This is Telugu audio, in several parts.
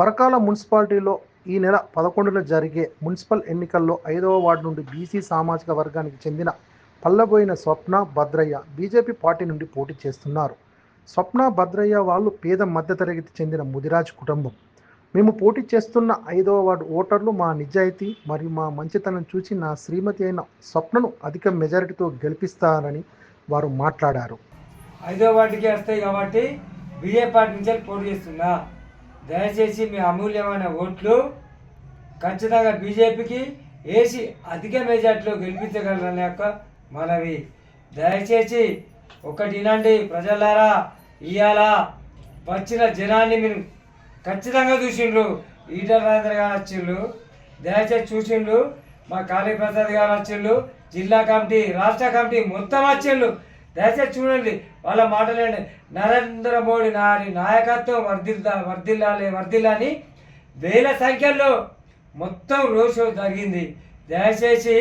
పరకాల మున్సిపాలిటీలో ఈ నెల పదకొండున జరిగే మున్సిపల్ ఎన్నికల్లో ఐదవ వార్డు నుండి బీసీ సామాజిక వర్గానికి చెందిన పల్లబోయిన స్వప్న భద్రయ్య బీజేపీ పార్టీ నుండి పోటీ చేస్తున్నారు. స్వప్న భద్రయ్య వాళ్ళు పేద మధ్యతరగతి చెందిన ముదిరాజ్ కుటుంబం. మేము పోటీ చేస్తున్న ఐదవ వార్డు ఓటర్లు మా నిజాయితీ మరియు మా మంచితనం చూసి నా శ్రీమతి అయిన స్వప్నను అధిక మెజారిటీతో గెలిపిస్తారని వారు మాట్లాడారు. ఐదవ వార్డుకి వస్తాయి కాబట్టి బీజేపీ పార్టీ నుంచి పోటీ చేస్తున్నా. దయచేసి మీ అమూల్యమైన ఓట్లు ఖచ్చితంగా బీజేపీకి వేసి అధిక మెజార్టీలో గెలిపించగలరని యొక్క మనవి. దయచేసి ఒకటి వినండి ప్రజలారా ఇవాళ వచ్చిన జనాన్ని మీరు ఖచ్చితంగా చూసిండ్రు. ఈటల రాజేంద్ర గారు వచ్చిండ్రు. దయచేసి చూసిండ్రు. మా కాళీప్రసాద్ గారు వచ్చిండ్రు. జిల్లా కమిటీ రాష్ట్ర కమిటీ మొత్తం వచ్చిండ్రు. దయచేసి చూడండి వాళ్ళ మాటలేండి. నరేంద్ర మోడీ నారి నాయకత్వం వర్ధిల్లా వర్ధిల్లాలి వర్ధిల్లని వేల సంఖ్యలో మొత్తం రోడ్ షో జరిగింది. దయచేసి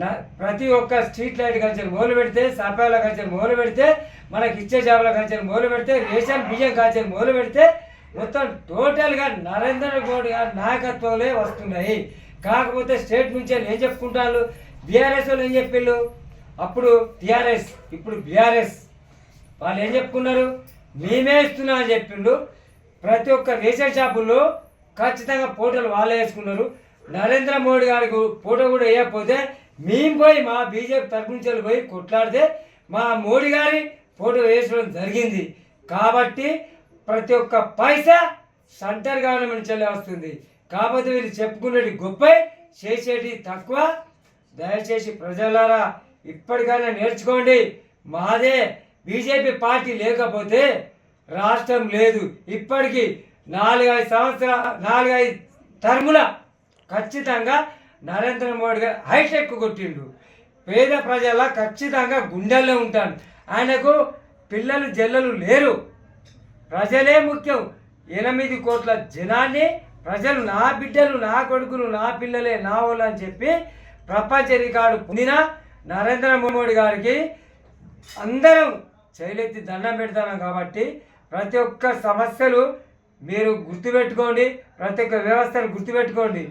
నా ప్రతి ఒక్క స్ట్రీట్ లైట్ కల్చర్ మొదలు పెడితే సపాల కల్చర్ మొదలు పెడితే మనకి ఇచ్చే చేపల కల్చర్ మొదలు పెడితే రేషన్ బియ్యం కల్చర్ మొదలు పెడితే మొత్తం టోటల్గా నరేంద్ర మోడీ గారి నాయకత్వంలో వస్తున్నాయి. కాకపోతే స్టేట్ నుంచి ఏం చెప్పుకుంటారు? బీఆర్ఎస్ వాళ్ళు ఏం చెప్పిళ్ళు? అప్పుడు టీఆర్ఎస్ ఇప్పుడు బీఆర్ఎస్. వాళ్ళు ఏం చెప్పుకున్నారు? మేమే ఇస్తున్నామని చెప్పిండు. ప్రతి ఒక్క రేషన్ షాపుల్లో ఖచ్చితంగా ఫోటోలు వాళ్ళే వేసుకున్నారు. నరేంద్ర మోడీ గారికి ఫోటో కూడా వేయకపోతే మేము పోయి మా బీజేపీ తరపు నుంచి వెళ్ళి పోయి కొట్లాడితే మా మోడీ గారి ఫోటో వేసుకోవడం జరిగింది. కాబట్టి ప్రతి ఒక్క పైసా సెంటర్ గవర్నమెంట్ నుంచి వస్తుంది. కాకపోతే వీళ్ళు చెప్పుకునేది గొప్ప చేసేటి తక్కువ. దయచేసి ప్రజలారా ఇప్పటికైనా నేర్చుకోండి. మాదే బీజేపీ పార్టీ లేకపోతే రాష్ట్రం లేదు. ఇప్పటికీ నాలుగైదు సంవత్సరాల నాలుగైదు టర్ముల ఖచ్చితంగా నరేంద్ర మోడీ గారు హైటెక్ కొట్టిండు. పేద ప్రజల ఖచ్చితంగా గుండెల్లో ఉంటాను ఆయనకు పిల్లలు జల్లలు లేరు. ప్రజలే ముఖ్యం. ఎనిమిది కోట్ల జనాన్ని ప్రజలు నా బిడ్డలు నా కొడుకులు నా పిల్లలే నా వాళ్ళు అని చెప్పి ప్రపంచ రికార్డు పొందిన నరేంద్ర మోడీ గారికి అందరం చేయలెత్తి దండం పెడతాను కాబట్టి ప్రతి ఒక్క సమస్యలు మీరు గుర్తుపెట్టుకోండి ప్రతి ఒక్క వ్యవస్థను గుర్తుపెట్టుకోండి.